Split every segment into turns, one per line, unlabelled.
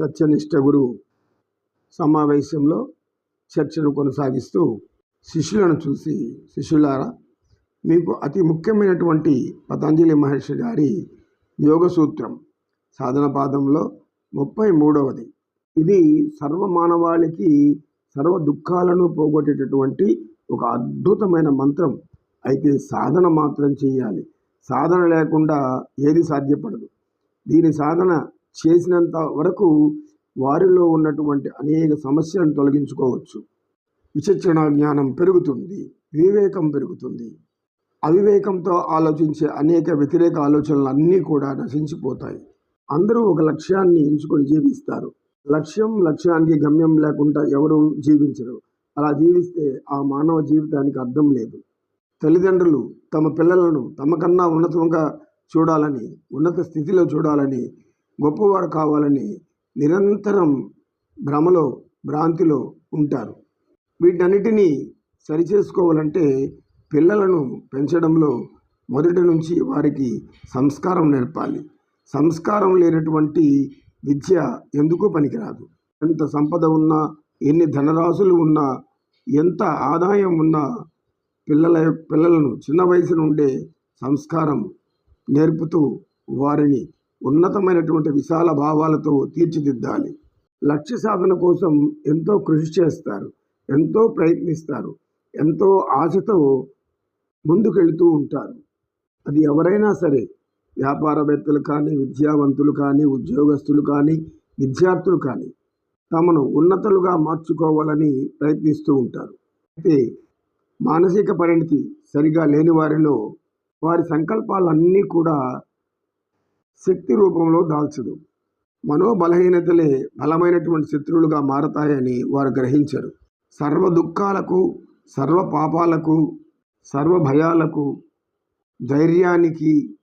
సత్యనిష్ట గురు సమావేశంలో చర్చను కొనసాగిస్తూ శిష్యులను చూసి శిష్యులారా మీకు అతి ముఖ్యమైనటువంటి పతంజలి మహర్షి గారి యోగ సూత్రం సాధన పాదంలో ముప్పై మూడవది. ఇది సర్వ మానవాళికి సర్వ దుఃఖాలను పోగొట్టేటటువంటి ఒక అద్భుతమైన మంత్రం. అయితే సాధన మాత్రం చేయాలి. సాధన లేకుండా ఏది సాధ్యపడదు. దీని సాధన చేసినంత వరకు వారిలో ఉన్నటువంటి అనేక సమస్యలను తొలగించుకోవచ్చు. విచక్షణ జ్ఞానం పెరుగుతుంది వివేకం పెరుగుతుంది. అవివేకంతో ఆలోచించే అనేక వ్యతిరేక ఆలోచనలు అన్నీ కూడా నశించిపోతాయి. అందరూ ఒక లక్ష్యాన్ని ఎంచుకొని జీవిస్తారు. లక్ష్యం లక్ష్యానికి గమ్యం లేకుండా ఎవరు జీవించరు. అలా జీవిస్తే ఆ మానవ జీవితానికి అర్థం లేదు. తల్లిదండ్రులు తమ పిల్లలను తమకన్నా ఉన్నతంగా చూడాలని ఉన్నత స్థితిలో చూడాలని గొప్పవారు కావాలని నిరంతరం భ్రమలో భ్రాంతిలో ఉంటారు. వీటన్నిటినీ సరిచేసుకోవాలంటే పిల్లలను పెంచడంలో మొదటి నుంచి వారికి సంస్కారం నేర్పాలి. సంస్కారం లేనటువంటి విద్య ఎందుకు పనికిరాదు. ఎంత సంపద ఉన్నా ఎన్ని ధనరాశులు ఉన్నా ఎంత ఆదాయం ఉన్నా పిల్లల పిల్లలను చిన్న వయసు నుండే సంస్కారం నేర్పుతూ వారిని ఉన్నతమైనటువంటి విశాల భావాలతో తీర్చిదిద్దాలి. లక్ష్య సాధన కోసం ఎంతో కృషి చేస్తారు ఎంతో ప్రయత్నిస్తారు ఎంతో ఆశతో ముందుకెళ్తూ ఉంటారు. అది ఎవరైనా సరే వ్యాపారవేత్తలు కానీ విద్యావంతులు కానీ ఉద్యోగస్తులు కానీ విద్యార్థులు కానీ తమను ఉన్నతులుగా మార్చుకోవాలని ప్రయత్నిస్తూ ఉంటారు. అయితే మానసిక పరిణితి సరిగా లేని వారిలో వారి సంకల్పాలన్నీ కూడా శక్తి రూపంలో దాల్చదు. మనోబలహీనతలే బలమైనటువంటి శత్రువులుగా మారతాయని వారు గ్రహించరు. సర్వ దుఃఖాలకు సర్వ పాపాలకు సర్వ భయాలకు ధైర్యానికి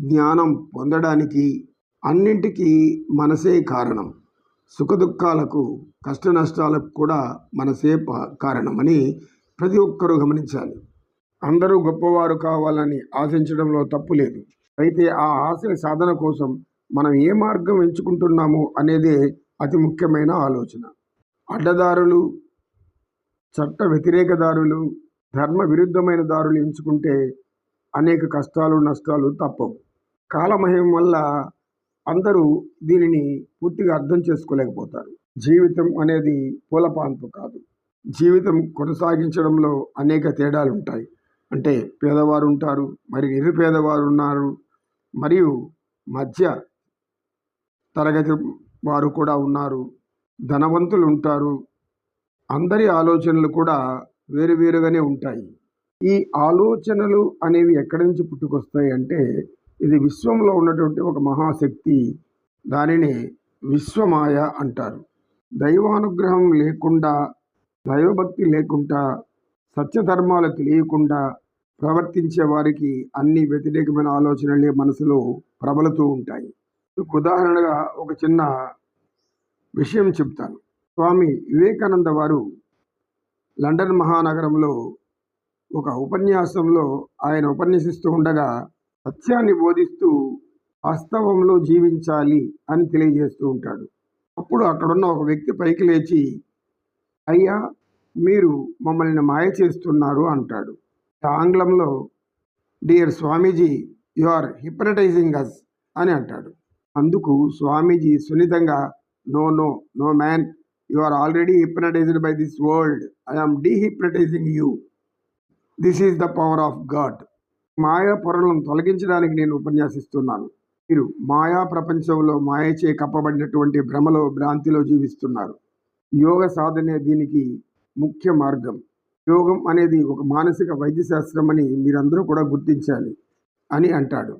జ్ఞానం పొందడానికి అన్నింటికీ మనసే కారణం. సుఖదుఖాలకు కష్ట నష్టాలకు కూడా మనసే పా- కారణమని ప్రతి ఒక్కరూ గమనించాలి. అందరూ గొప్పవారు కావాలని ఆశించడంలో తప్పు లేదు. అయితే ఆ ఆశల సాధన కోసం మనం ఏ మార్గం ఎంచుకుంటున్నాము అనేదే అతి ముఖ్యమైన ఆలోచన. అడ్డదారులు చట్ట వ్యతిరేక దారులు ధర్మ విరుద్ధమైన దారులు ఎంచుకుంటే అనేక కష్టాలు నష్టాలు తప్పవు. కాలమహిమ వల్ల అందరూ దీనిని పూర్తిగా అర్థం చేసుకోలేకపోతారు. జీవితం అనేది పూలపాన్పు కాదు. జీవితం కొనసాగించడంలో అనేక తేడాలు ఉంటాయి అంటే పేదవారు ఉంటారు మరి నిరుపేదవారు ఉన్నారు మరియు మధ్య తరగతి వారు కూడా ఉన్నారు ధనవంతులు ఉంటారు అందరి ఆలోచనలు కూడా వేరువేరుగానే ఉంటాయి. ఈ ఆలోచనలు అనేవి ఎక్కడి నుంచి పుట్టుకొస్తాయి అంటే ఇది విశ్వంలో ఉన్నటువంటి ఒక మహాశక్తి దానిని విశ్వమాయ అంటారు. దైవానుగ్రహం లేకుండా దైవభక్తి లేకుండా సత్యధర్మాలు తెలియకుండా ప్రవర్తించే వారికి అన్ని వ్యతిరేకమైన ఆలోచనలే మనసులో ప్రబలుతూ ఉంటాయి. ఒక ఉదాహరణగా ఒక చిన్న విషయం చెప్తాను. స్వామి వివేకానంద వారు లండన్ మహానగరంలో ఒక ఉపన్యాసంలో ఆయన ఉపన్యసిస్తూ ఉండగా సత్యాన్ని బోధిస్తూ వాస్తవంలో జీవించాలి అని తెలియజేస్తూ ఉంటాడు. అప్పుడు అక్కడున్న ఒక వ్యక్తి పైకి లేచి అయ్యా మీరు మమ్మల్ని మాయ చేస్తున్నారు అంటాడు. ఆంగ్లంలో dear Swamiji you are hypnotizing us అని అంటాడు. అందుకు స్వామీజీ సున్నితంగా no no no man you are already hypnotized by this world I am dehypnotizing you this is the power of God మాయా పొరలను తొలగించడానికి నేను ఉపన్యాసిస్తున్నాను. మీరు మాయా ప్రపంచంలో మాయచే కప్పబడినటువంటి భ్రమలో భ్రాంతిలో జీవిస్తున్నారు. యోగ సాధనే దీనికి ముఖ్య మార్గం. యోగం అనేది ఒక మానసిక వైద్యశాస్త్రం అని మీరందరూ కూడా గుర్తించాలి అని అంటాడు.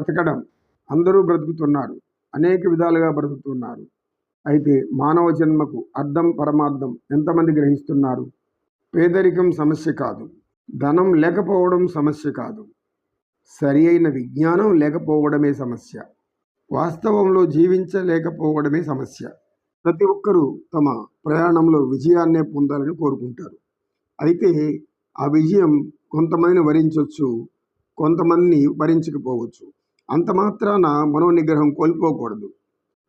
బ్రతకడం అందరూ బ్రతుకుతున్నారు అనేక విధాలుగా బ్రతుకుతున్నారు. అయితే మానవ జన్మకు అర్థం పరమార్థం ఎంతమంది గ్రహిస్తున్నారు? పేదరికం సమస్య కాదు ధనం లేకపోవడం సమస్య కాదు. సరి అయిన విజ్ఞానం లేకపోవడమే సమస్య వాస్తవంలో జీవించలేకపోవడమే సమస్య. ప్రతి ఒక్కరూ తమ ప్రయాణంలో విజయాన్నే పొందాలని కోరుకుంటారు. అయితే ఆ విజయం కొంతమందిని వరించవచ్చు కొంతమందిని వరించకపోవచ్చు. అంత మాత్రాన మనోనిగ్రహం కోల్పోకూడదు.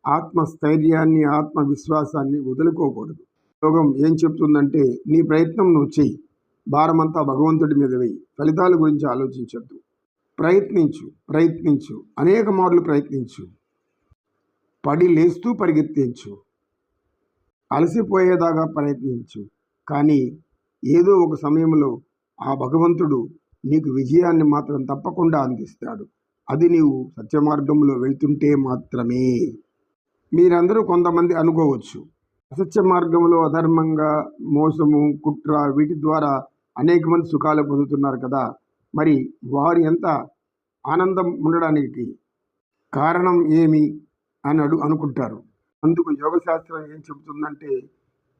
ఆత్మస్థైర్యాన్ని ఆత్మవిశ్వాసాన్ని వదులుకోకూడదు. యోగం ఏం చెప్తుందంటే నీ ప్రయత్నం నువ్వు చెయ్యి. భారమంతా భగవంతుడి మీద వెయ్యి ఫలితాల గురించి ఆలోచించద్దు. ప్రయత్నించు ప్రయత్నించు. అనేక మార్లు ప్రయత్నించు. పడి లేస్తూ పరిగెత్తించు. అలసిపోయేదాకా ప్రయత్నించు. కానీ ఏదో ఒక సమయంలో ఆ భగవంతుడు నీకు విజయాన్ని మాత్రం తప్పకుండా అందిస్తాడు. అది నీవు సత్య మార్గంలో వెళ్తుంటే మాత్రమే. మీరందరూ కొంతమంది అనుకోవచ్చు. అసత్య మార్గంలో అధర్మంగా మోసము కుట్ర వీటి ద్వారా అనేక మంది సుఖాలు పొందుతున్నారు కదా. మరి వారు ఎంత ఆనందం ఉండడానికి కారణం ఏమి అని అడు అనుకుంటారు. అందుకు యోగశాస్త్రం ఏం చెబుతుందంటే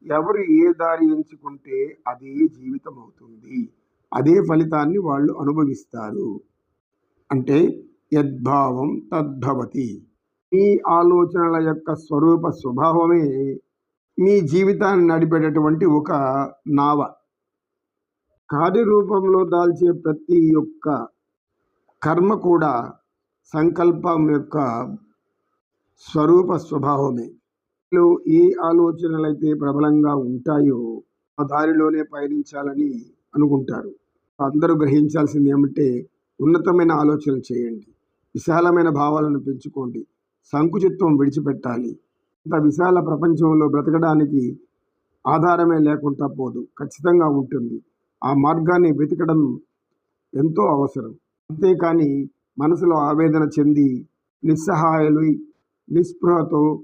ఎవరు ఏ దారి ఎంచుకుంటే అదే జీవితం అవుతుంది అదే ఫలితాన్ని వాళ్ళు అనుభవిస్తారు. అంటే యద్భావం తద్భవతి. మీ ఆలోచనల యొక్క స్వరూప స్వభావమే మీ జీవితాన్ని నడిపేటటువంటి ఒక నావ. కార్యరూపంలో దాల్చే ప్రతి ఒక్క కర్మ కూడా సంకల్పం యొక్క స్వరూప స్వభావమే. ఏ ఆలోచనలైతే ప్రబలంగా ఉంటాయో ఆ దారిలోనే పయనించాలని అనుకుంటారు. అందరూ గ్రహించాల్సింది ఏమంటే ఉన్నతమైన ఆలోచనలు చేయండి. విశాలమైన భావాలను పెంచుకోండి. సంకుచిత్వం విడిచిపెట్టాలి. ఇంత విశాల ప్రపంచంలో బ్రతకడానికి ఆధారమే లేకుండా పోదు. ఖచ్చితంగా ఉంటుంది. ఆ మార్గాన్ని వెతకడం ఎంతో అవసరం. అంతేకాని మనసులో ఆవేదన చెంది నిస్సహాయలు నిస్పృహతో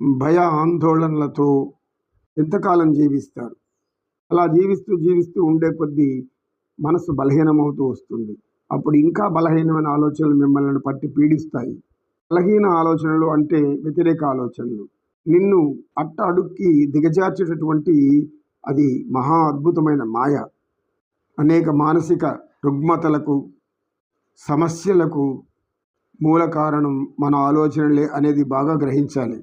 భయ ఆందోళనలతో ఎంతకాలం జీవిస్తారు. అలా జీవిస్తూ జీవిస్తూ ఉండే కొద్దీ మనసు బలహీనమవుతూ వస్తుంది. అప్పుడు ఇంకా బలహీనమైన ఆలోచనలు మిమ్మల్ని పట్టి పీడిస్తాయి. బలహీన ఆలోచనలు అంటే వ్యతిరేక ఆలోచనలు. నిన్ను అట్ట అడుక్కి దిగజార్చేటటువంటి అది మహా అద్భుతమైన మాయ. అనేక మానసిక రుగ్మతలకు సమస్యలకు మూల కారణం మన ఆలోచనలే అనేది బాగా గ్రహించాలి.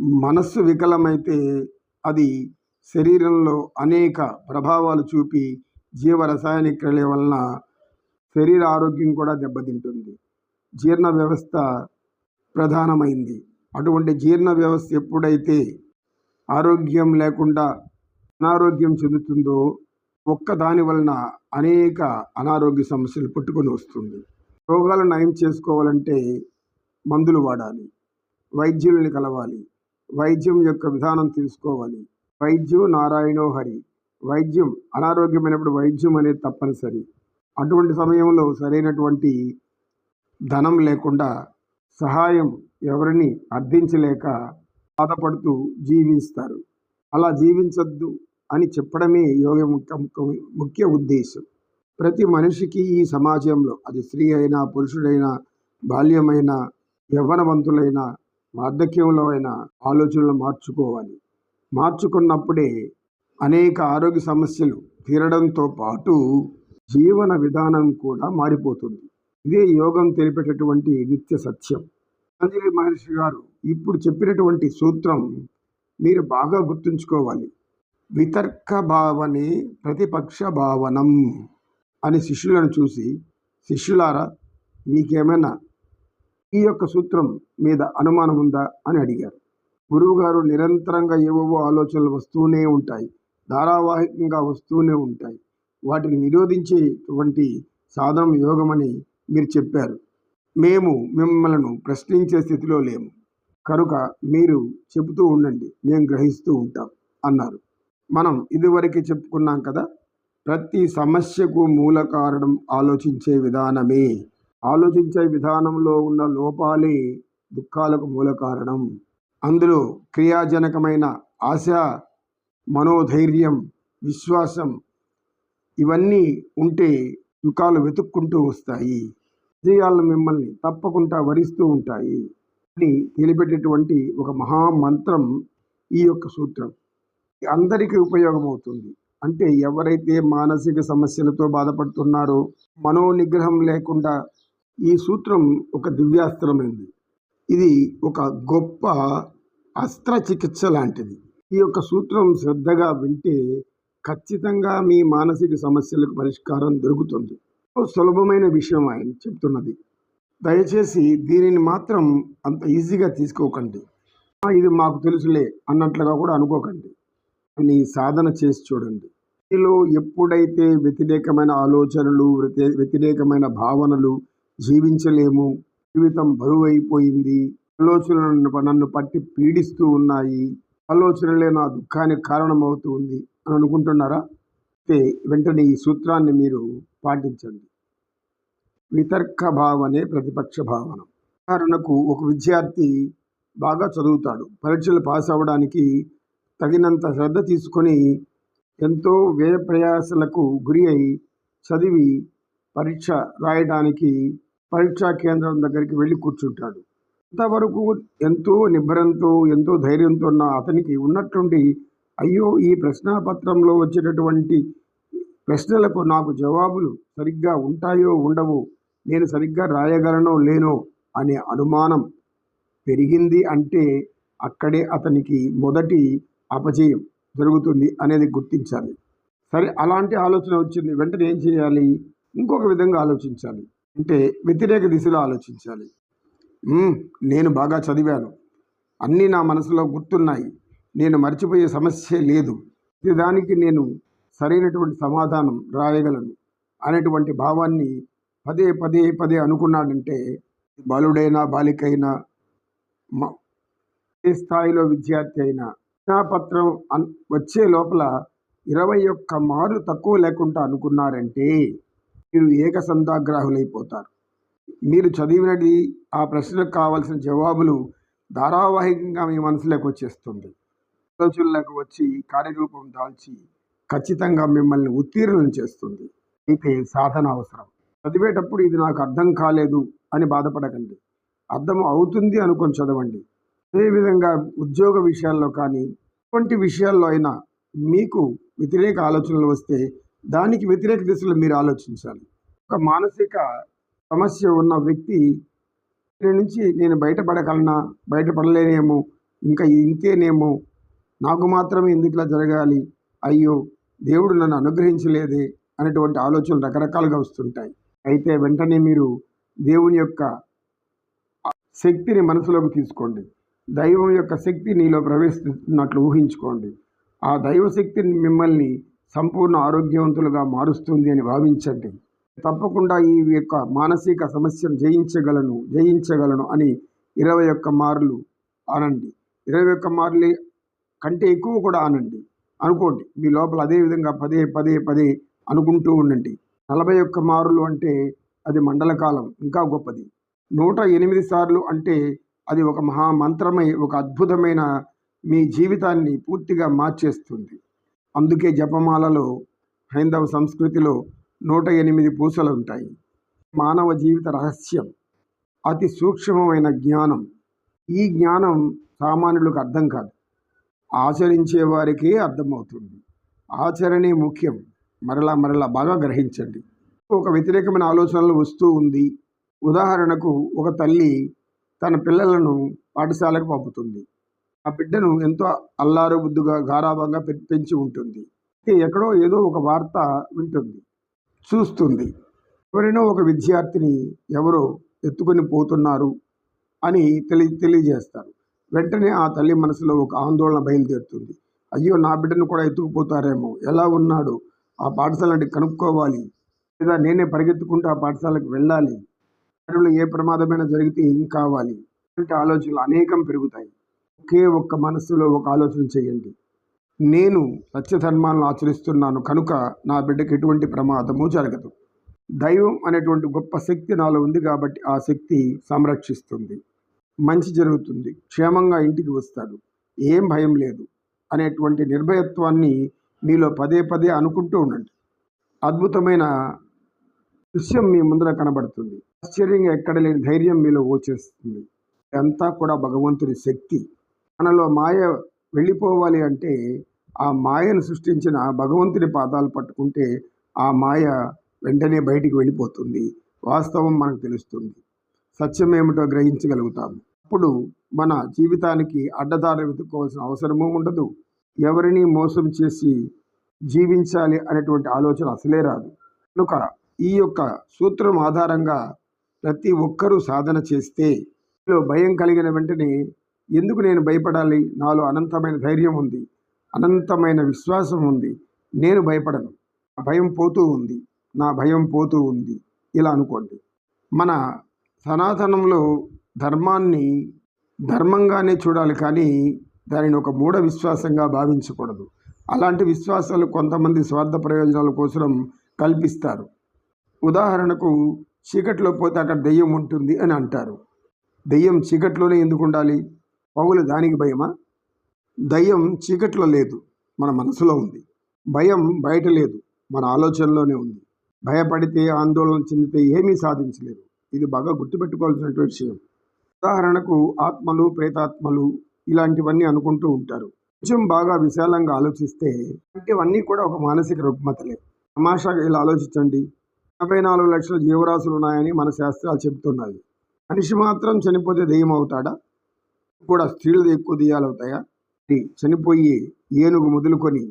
మనస్సు వికలమైతే అది శరీరంలో అనేక ప్రభావాలు చూపి జీవ రసాయనిక క్రియల వలన శరీర ఆరోగ్యం కూడా దెబ్బతింటుంది. జీర్ణ వ్యవస్థ ప్రధానమైంది. అటువంటి జీర్ణ వ్యవస్థ ఎప్పుడైతే ఆరోగ్యం లేకుండా అనారోగ్యం చెందుతుందో ఒక్క దాని వలన అనేక అనారోగ్య సమస్యలు పుట్టుకొని వస్తుంది. రోగాలు నయం చేసుకోవాలంటే మందులు వాడాలి. వైద్యుల్ని కలవాలి. వైద్యం యొక్క విధానం తీసుకోవాలి వైద్యం నారాయణో హరి. వైద్యం అనారోగ్యమైనప్పుడు వైద్యం అనేది తప్పనిసరి. అటువంటి సమయంలో సరైనటువంటి ధనం లేకుండా సహాయం ఎవరిని అర్థించలేక బాధపడుతూ జీవిస్తారు. అలా జీవించద్దు అని చెప్పడమే యోగ ముఖ్య ముఖ్య ఉద్దేశం. ప్రతి మనిషికి ఈ సమాజంలో అది స్త్రీ అయినా పురుషుడైనా బాల్యమైన యవ్వనవంతులైన వార్ధక్యంలో అయిన ఆలోచనలు మార్చుకోవాలి. మార్చుకున్నప్పుడే అనేక ఆరోగ్య సమస్యలు తీరడంతో పాటు జీవన విధానం కూడా మారిపోతుంది. ఇదే యోగం తెలిపేటటువంటి నిత్య సత్యం. అంజలి మహర్షి గారు ఇప్పుడు చెప్పినటువంటి సూత్రం మీరు బాగా గుర్తుంచుకోవాలి. వితర్క భావనే ప్రతిపక్ష భావనం అని శిష్యులను చూసి శిష్యులారా మీకేమైనా ఈ యొక్క సూత్రం మీద అనుమానం ఉందా అని అడిగారు. గురువుగారు నిరంతరంగా ఏవేవో ఆలోచనలు వస్తూనే ఉంటాయి ధారావాహికంగా వస్తూనే ఉంటాయి. వాటిని నిరోధించేటువంటి సాధనం యోగమని మీరు చెప్పారు. మేము మిమ్మలను ప్రశ్నించే స్థితిలో లేము. కనుక మీరు చెబుతూ ఉండండి మేము గ్రహిస్తూ ఉంటాం అన్నారు. మనం ఇదివరకు చెప్పుకున్నాం కదా ప్రతి సమస్యకు మూల కారణం ఆలోచించే విధానమే. ఆలోచించే విధానంలో ఉన్న లోపాలే దుఃఖాలకు మూల కారణం. అందులో క్రియాజనకమైన ఆశ మనోధైర్యం విశ్వాసం ఇవన్నీ ఉంటే దుఃఖాలు వెతుక్కుంటూ వస్తాయి. విజయాలను మిమ్మల్ని తప్పకుండా వరిస్తూ ఉంటాయి అని తెలిపెట్టేటువంటి ఒక మహామంత్రం ఈ యొక్క సూత్రం. అందరికీ ఉపయోగమవుతుంది. అంటే ఎవరైతే మానసిక సమస్యలతో బాధపడుతున్నారో మనో నిగ్రహం లేకుండా ఈ సూత్రం ఒక దివ్యాస్త్రమైంది. ఇది ఒక గొప్ప అస్త్రచికిత్స లాంటిది. ఈ యొక్క సూత్రం శ్రద్ధగా వింటే ఖచ్చితంగా మీ మానసిక సమస్యలకు పరిష్కారం దొరుకుతుంది. సులభమైన విషయం ఆయన చెప్తున్నది. దయచేసి దీనిని మాత్రం అంత ఈజీగా తీసుకోకండి. ఇది మాకు తెలుసులే అన్నట్లుగా కూడా అనుకోకండి. అని సాధన చేసి చూడండి. మీలో ఎప్పుడైతే వ్యతిరేకమైన ఆలోచనలు వ్యతిరేకమైన భావనలు జీవించలేము. జీవితం బరువైపోయింది. ఆలోచనలు నన్ను- నన్ను పట్టి పీడిస్తూ ఉన్నాయి. ఆలోచనలే నా దుఃఖానికి కారణమవుతూ ఉంది అని అనుకుంటున్నారా? అయితే వెంటనే ఈ సూత్రాన్ని మీరు పాటించండి. వితర్క భావనే ప్రతిపక్ష భావన. ఉదాహరణకు ఒక విద్యార్థి బాగా చదువుతాడు. పరీక్షలు పాస్ అవ్వడానికి తగినంత శ్రద్ధ తీసుకొని ఎంతో వ్యయ ప్రయాసలకు గురి అయి చదివి పరీక్ష రాయడానికి పరీక్షా కేంద్రం దగ్గరికి వెళ్ళి కూర్చుంటాడు. అంతవరకు ఎంతో నిబ్బరంతో ఎంతో ధైర్యంతో ఉన్న అతనికి ఉన్నట్టుండి అయ్యో ఈ ప్రశ్నాపత్రంలో వచ్చేటటువంటి ప్రశ్నలకు నాకు జవాబులు సరిగ్గా ఉంటాయో ఉండవో నేను సరిగ్గా రాయగలనో లేనో అనే అనుమానం పెరిగింది అంటే అక్కడే అతనికి మొదటి అపజయం జరుగుతుంది అనేది గుర్తించాలి. సరే అలాంటి ఆలోచన వచ్చింది. వెంటనే ఏం చేయాలి? ఇంకొక విధంగా ఆలోచించాలి. అంటే వ్యతిరేక దిశలో ఆలోచించాలి. నేను బాగా చదివాను. అన్నీ నా మనసులో గుర్తున్నాయి. నేను మర్చిపోయే సమస్య లేదు. దానికి నేను సరైనటువంటి సమాధానం రాయగలను అనేటువంటి భావాన్ని పదే పదే పదే అనుకున్నాడంటే బాలుడైనా బాలికైనా ఏ స్థాయిలో విద్యార్థి అయినా పత్రం అన్ వచ్చే లోపల ఇరవై ఒక్క మారు తక్కువ లేకుండా అనుకున్నారంటే మీరు ఏకసంధాగ్రాహులైపోతారు. మీరు చదివినది ఆ ప్రశ్నలకు కావాల్సిన జవాబులు ధారావాహికంగా మీ మనసులోకి వచ్చేస్తుంది. ఆలోచనలకు వచ్చి కార్యరూపం దాల్చి ఖచ్చితంగా మిమ్మల్ని ఉత్తీర్ణం చేస్తుంది. అయితే సాధన అవసరం. చదివేటప్పుడు ఇది నాకు అర్థం కాలేదు అని బాధపడకండి. అర్థం అవుతుంది అనుకొని చదవండి. అదేవిధంగా ఉద్యోగ విషయాల్లో కానీ ఎటువంటి విషయాల్లో అయినా మీకు వ్యతిరేక ఆలోచనలు వస్తే దానికి వ్యతిరేక దిశలో మీరు ఆలోచించాలి. ఒక మానసిక సమస్య ఉన్న వ్యక్తి దీని నుంచి నేను బయటపడగలనా? బయటపడలేనేమో. ఇంకా ఇంతేనేమో. నాకు మాత్రమే ఎందుకు ఇలా జరగాలి? అయ్యో దేవుడు నన్ను అనుగ్రహించలేదే అనేటువంటి ఆలోచనలు రకరకాలుగా వస్తుంటాయి. అయితే వెంటనే మీరు దేవుని యొక్క శక్తిని మనసులోకి తీసుకోండి. దైవం యొక్క శక్తి నీలో ప్రవేశిస్తున్నట్లు ఊహించుకోండి. ఆ దైవ శక్తిని మిమ్మల్ని సంపూర్ణ ఆరోగ్యవంతులుగా మారుస్తుంది అని భావించండి. తప్పకుండా ఈ యొక్క మానసిక సమస్యను జయించగలను జయించగలను అని ఇరవై ఒక్క మార్లు అనండి ఇరవై ఒక్క మార్లు కంటే ఎక్కువ కూడా అనండి అనుకోండి మీ లోపల అదే విధంగా పదే పదే పదే అనుకుంటూ ఉండండి. నలభై ఒక్క మారులు అంటే అది మండలకాలం ఇంకా గొప్పది. నూట ఎనిమిది సార్లు అంటే అది ఒక మహామంత్రమై ఒక అద్భుతమైన మీ జీవితాన్ని పూర్తిగా మార్చేస్తుంది. అందుకే జపమాలలో హైందవ సంస్కృతిలో నూట ఎనిమిది పూసలు ఉంటాయి మానవ జీవిత రహస్యం అతి సూక్ష్మమైన జ్ఞానం. ఈ జ్ఞానం సామాన్యులకు అర్థం కాదు. ఆచరించే వారికే అర్థమవుతుంది. ఆచరణే ముఖ్యం. మరలా మరలా బాగా గ్రహించండి. ఒక వ్యతిరేకమైన ఆలోచనలు వస్తూ ఉంది. ఉదాహరణకు ఒక తల్లి తన పిల్లలను పాఠశాలకు పంపుతుంది. ఆ బిడ్డను ఎంతో అల్లారు బుద్దుగా గారాభంగా పె- పెంచి ఉంటుంది. ఎక్కడో ఏదో ఒక వార్త వింటుంది చూస్తుంది. ఎవరైనా ఒక విద్యార్థిని ఎవరో ఎత్తుకొని పోతున్నారు అని తెలి తెలియజేస్తారు. వెంటనే ఆ తల్లి మనసులో ఒక ఆందోళన బయలుదేరుతుంది. అయ్యో నా బిడ్డను కూడా ఎత్తుకుపోతారేమో ఎలా ఉన్నాడు? ఆ పాఠశాలని కనుక్కోవాలి. లేదా నేనే పరిగెత్తుకుంటూ ఆ పాఠశాలకు వెళ్ళాలి. ఏ ప్రమాదమైనా జరిగితే ఏం కావాలి? అంటే ఆలోచనలు అనేకం పెరుగుతాయి. ఒకే ఒక్క మనస్సులో ఒక ఆలోచన చేయండి. నేను సత్యధర్మాలను ఆచరిస్తున్నాను కనుక నా బిడ్డకి ఎటువంటి ప్రమాదము జరగదు. దైవం అనేటువంటి గొప్ప శక్తి నాలో ఉంది కాబట్టి ఆ శక్తి సంరక్షిస్తుంది. మంచి జరుగుతుంది. క్షేమంగా ఇంటికి వస్తాడు. ఏం భయం లేదు. అనేటువంటి నిర్భయత్వాన్ని మీలో పదే పదే అనుకుంటూ ఉండండి. అద్భుతమైన దృశ్యం మీ ముందర కనబడుతుంది. ఆశ్చర్యంగా ఎక్కడ లేని ధైర్యం మీలో వచ్చేస్తుంది. ఇదంతా కూడా భగవంతుడి శక్తి. మనలో మాయ వెళ్ళిపోవాలి అంటే ఆ మాయను సృష్టించిన భగవంతుడి పాదాలు పట్టుకుంటే ఆ మాయ వెంటనే బయటికి వెళ్ళిపోతుంది. వాస్తవం మనకు తెలుస్తుంది. సత్యం ఏమిటో గ్రహించగలుగుతాము. అప్పుడు మన జీవితానికి అడ్డదారి వెతుక్కోవాల్సిన అవసరము ఉండదు. ఎవరిని మోసం చేసి జీవించాలి అనేటువంటి ఆలోచన అసలే రాదు. కనుక ఈ యొక్క సూత్రం ఆధారంగా ప్రతి ఒక్కరూ సాధన చేస్తే భయం కలిగిన వెంటనే ఎందుకు నేను భయపడాలి? నాలో అనంతమైన ధైర్యం ఉంది. అనంతమైన విశ్వాసం ఉంది. నేను భయపడను. భయం పోతూ ఉంది. నా భయం పోతూ ఉంది. ఇలా అనుకోండి. మన సనాతనంలో ధర్మాన్ని ధర్మంగానే చూడాలి కానీ దానిని ఒక మూఢ విశ్వాసంగా భావించకూడదు. అలాంటి విశ్వాసాలు కొంతమంది స్వార్థ ప్రయోజనాల కోసం కల్పిస్తారు. ఉదాహరణకు చీకట్లో పోతే అక్కడ దెయ్యం ఉంటుంది అని అంటారు. దెయ్యం చీకట్లోనే ఎందుకు ఉండాలి? పౌలు దానికి భయమా? దయ్యం చీకట్లో లేదు మన మనసులో ఉంది. భయం బయట లేదు మన ఆలోచనలోనే ఉంది. భయపడితే ఆందోళన చెందితే ఏమీ సాధించలేరు. ఇది బాగా గుర్తుపెట్టుకోవాల్సినటువంటి విషయం. ఉదాహరణకు ఆత్మలు ప్రేతాత్మలు ఇలాంటివన్నీ అనుకుంటూ ఉంటారు. కొంచెం బాగా విశాలంగా ఆలోచిస్తే ఇవన్నీ కూడా ఒక మానసిక రుగ్మతలే. తమాషాగా ఇలా ఆలోచించండి. ఎనభై నాలుగు లక్షల జీవరాశులు ఉన్నాయని మన శాస్త్రాలు చెబుతున్నాయి. మనిషి మాత్రం చనిపోతే దెయ్యం అవుతాడా? కూడా స్త్రీలది ఎక్కువ దెయ్యాలవుతాయా చనిపోయి ఏనుగు మొదలుకొని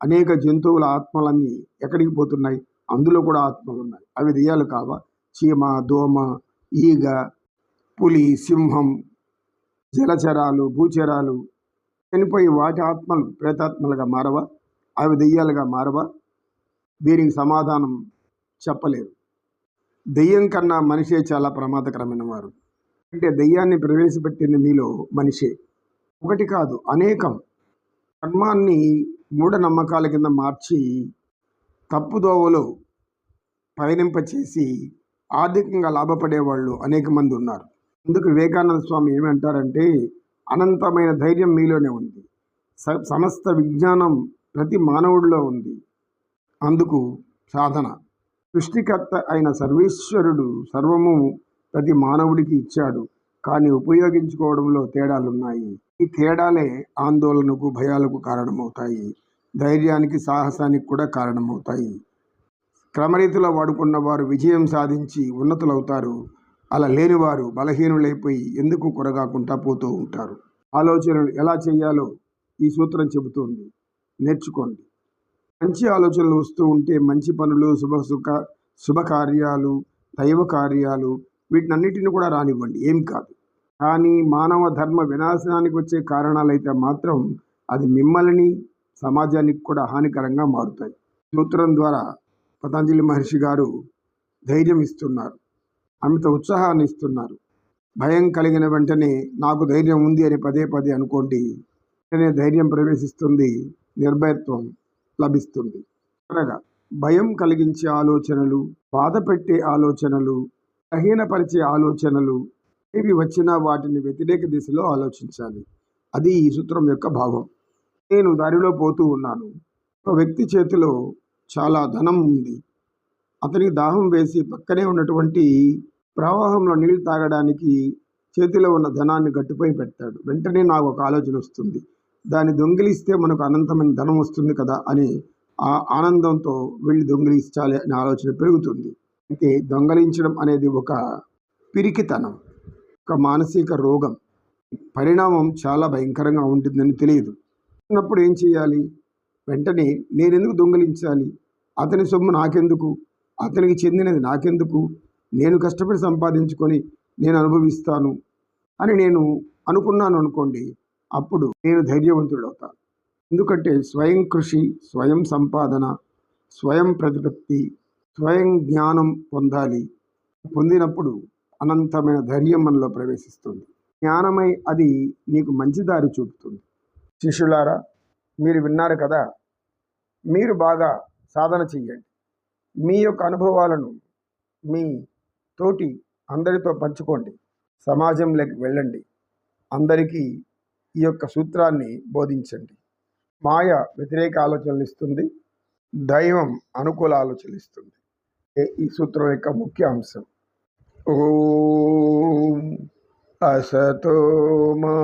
అనేక జంతువుల ఆత్మలన్నీ ఎక్కడికి పోతున్నాయి? అందులో కూడా ఆత్మలు ఉన్నాయి అవి దెయ్యాలు కావా? చీమ దోమ ఈగ పులి సింహం జలచరాలు భూచరాలు చనిపోయి వాటి ఆత్మలు ప్రేతాత్మలుగా మారవా? అవి దెయ్యాలుగా మారవా? దీనికి సమాధానం చెప్పలేరు. దెయ్యం కన్నా మనిషే చాలా ప్రమాదకరమైన వారు అంటే దెయ్యాన్ని ప్రవేశపెట్టింది మీలో మనిషే. ఒకటి కాదు అనేకం. కర్మాన్ని మూఢనమ్మకాల కింద మార్చి తప్పుదోవలో పయనింపచేసి ఆర్థికంగా లాభపడే వాళ్ళు అనేక మంది ఉన్నారు. అందుకు వివేకానంద స్వామి ఏమంటారంటే అనంతమైన ధైర్యం మీలోనే ఉంది. స సమస్త విజ్ఞానం ప్రతి మానవుడిలో ఉంది. అందుకు సాధన. సృష్టికర్త అయిన సర్వేశ్వరుడు సర్వము ప్రతి మానవుడికి ఇచ్చాడు కానీ ఉపయోగించుకోవడంలో తేడాలున్నాయి. ఈ తేడాలే ఆందోళనకు భయాలకు కారణమవుతాయి. ధైర్యానికి సాహసానికి కూడా కారణమవుతాయి. క్రమరీతిలో వాడుకున్న వారు విజయం సాధించి ఉన్నతులవుతారు. అలా లేనివారు బలహీనులైపోయి ఎందుకు కొరగాకుండా పోతూ ఉంటారు? ఆలోచనలు ఎలా చేయాలో ఈ సూత్రం చెబుతోంది. నేర్చుకోండి. మంచి ఆలోచనలు వస్తూ ఉంటే మంచి పనులు శుభ సుఖ శుభకార్యాలు దైవ కార్యాలు వీటినన్నిటిని కూడా రానివ్వండి. ఏం కాదు. కానీ మానవ ధర్మ వినాశనానికి వచ్చే కారణాలైతే మాత్రం అది మిమ్మల్ని సమాజానికి కూడా హానికరంగా మారుతాయి. సూత్రం ద్వారా పతంజలి మహర్షి గారు ధైర్యం ఇస్తున్నారు. అమిత ఉత్సాహాన్ని ఇస్తున్నారు. భయం కలిగిన వెంటనే నాకు ధైర్యం ఉంది అని పదే పదే అనుకోండి వెంటనే ధైర్యం ప్రవేశిస్తుంది నిర్భయత్వం లభిస్తుంది. అనగా భయం కలిగించే ఆలోచనలు బాధ పెట్టే ఆలోచనలు బలహీనపరిచే ఆలోచనలు ఏవి వచ్చినా వాటిని వ్యతిరేక దిశలో ఆలోచించాలి. అది ఈ సూత్రం యొక్క భావం. నేను దారిలో పోతూ ఉన్నాను. ఒక వ్యక్తి చేతిలో చాలా ధనం ఉంది. అతనికి దాహం వేసి పక్కనే ఉన్నటువంటి ప్రవాహంలో నీళ్ళు తాగడానికి చేతిలో ఉన్న ధనాన్ని గట్టుపై పెడతాడు. వెంటనే నాకు ఒక ఆలోచన వస్తుంది. దాన్ని దొంగిలిస్తే మనకు అనంతమైన ధనం వస్తుంది కదా అని ఆ ఆనందంతో వెళ్ళి దొంగిలించాలి అనే ఆలోచన పెరుగుతుంది. అయితే దొంగలించడం అనేది ఒక పిరికితనం ఒక మానసిక రోగం. పరిణామం చాలా భయంకరంగా ఉంటుందని తెలియదు. ఉన్నప్పుడు ఏం చేయాలి? వెంటనే నేనెందుకు దొంగలించాలి? అతని సొమ్ము నాకెందుకు? అతనికి చెందినది నాకెందుకు? నేను కష్టపడి సంపాదించుకొని నేను అనుభవిస్తాను అని నేను అనుకున్నాను అనుకోండి అప్పుడు నేను ధైర్యవంతుడు అవుతాను ఎందుకంటే స్వయం కృషి స్వయం సంపాదన స్వయం ప్రతిపత్తి స్వయం జ్ఞానం పొందాలి. పొందినప్పుడు అనంతమైన ధైర్యం మనలో ప్రవేశిస్తుంది. జ్ఞానమై అది నీకు మంచి దారి చూపుతుంది. శిష్యులారా మీరు విన్నారు కదా మీరు బాగా సాధన చెయ్యండి. మీ యొక్క అనుభవాలను మీ తోటి అందరితో పంచుకోండి. సమాజంలోకి వెళ్ళండి. అందరికీ ఈ యొక్క సూత్రాన్ని బోధించండి. మాయ వ్యతిరేక ఆలోచనలు ఇస్తుంది. దైవం అనుకూల ఆలోచనలు ఇస్తుంది. ఈ సూత్రం యొక్క ముఖ్య అంశం ఓం అసతో మా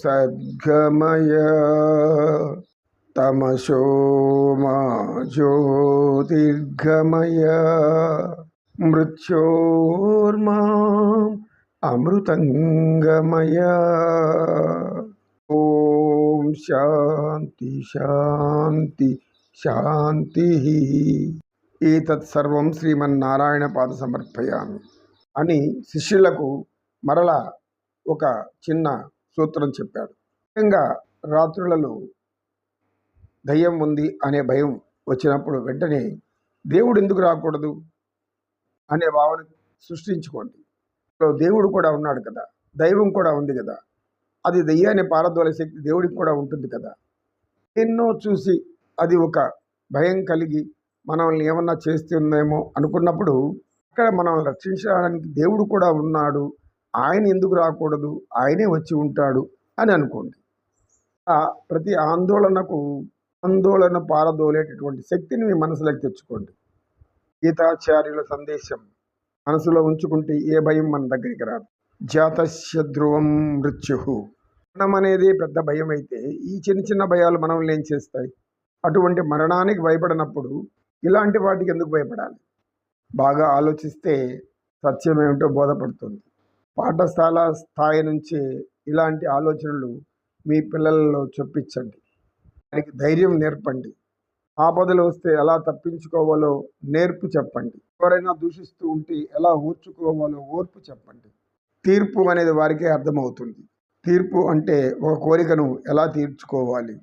సద్గమయ తమసో మా జ్యోతిర్గమయ మృత్యోర్మా అమృతంగమయ ఓం శాంతి శాంతి శాంతి ఏతత్సర్వం శ్రీమన్నారాయణ పాద సమర్పయామి అని శిష్యులకు మరలా ఒక చిన్న సూత్రం చెప్పాడు. ముఖ్యంగా రాత్రులలో దయ్యం ఉంది అనే భయం వచ్చినప్పుడు వెంటనే దేవుడు ఎందుకు రాకూడదు అనే భావన సృష్టించుకోండి. దేవుడు కూడా ఉన్నాడు కదా దైవం కూడా ఉంది కదా అది దయ్యాన్ని పారదోలే శక్తి దేవుడికి కూడా ఉంటుంది కదా. ఎన్నో చూసి అది ఒక భయం కలిగి మనల్ని ఏమన్నా చేస్తుందేమో అనుకున్నప్పుడు అక్కడ మనల్ని రక్షించడానికి దేవుడు కూడా ఉన్నాడు. ఆయన ఎందుకు రాకూడదు? ఆయనే వచ్చి ఉంటాడు అని అనుకోండి. ప్రతి ఆందోళనకు ఆందోళన పారదోలేటటువంటి శక్తిని మీ మనసులోకి తెచ్చుకోండి. గీతాచార్యుల సందేశం మనసులో ఉంచుకుంటే ఏ భయం మన దగ్గరికి రాదు. జాతస్య ధ్రువం మృత్యు మరణం అనేది పెద్ద భయం అయితే ఈ చిన్న చిన్న భయాలు మనల్ని ఏం చేస్తాయి? అటువంటి మరణానికి భయపడినప్పుడు ఇలాంటి వాటికి ఎందుకు భయపడాలి? బాగా ఆలోచిస్తే సత్యం ఏమిటో బోధపడుతుంది. పాఠశాల స్థాయి నుంచి ఇలాంటి ఆలోచనలు మీ పిల్లలలో చొప్పించండి. వారికి ధైర్యం నేర్పండి. ఆపదలు వస్తే ఎలా తప్పించుకోవాలో నేర్పు చెప్పండి. ఎవరైనా దూషిస్తూ ఉంటే ఎలా ఓర్చుకోవాలో ఓర్పు చెప్పండి. తీర్పు అనేది వారికే అర్థమవుతుంది. తీర్పు అంటే ఒక కోరికను ఎలా తీర్చుకోవాలి?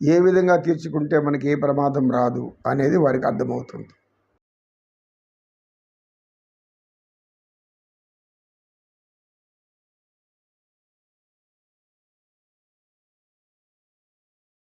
ఏ విధంగా తీర్చుకుంటే మనకి ఏ ప్రమాదం రాదు అనేది వారికి అర్థమవుతుంది.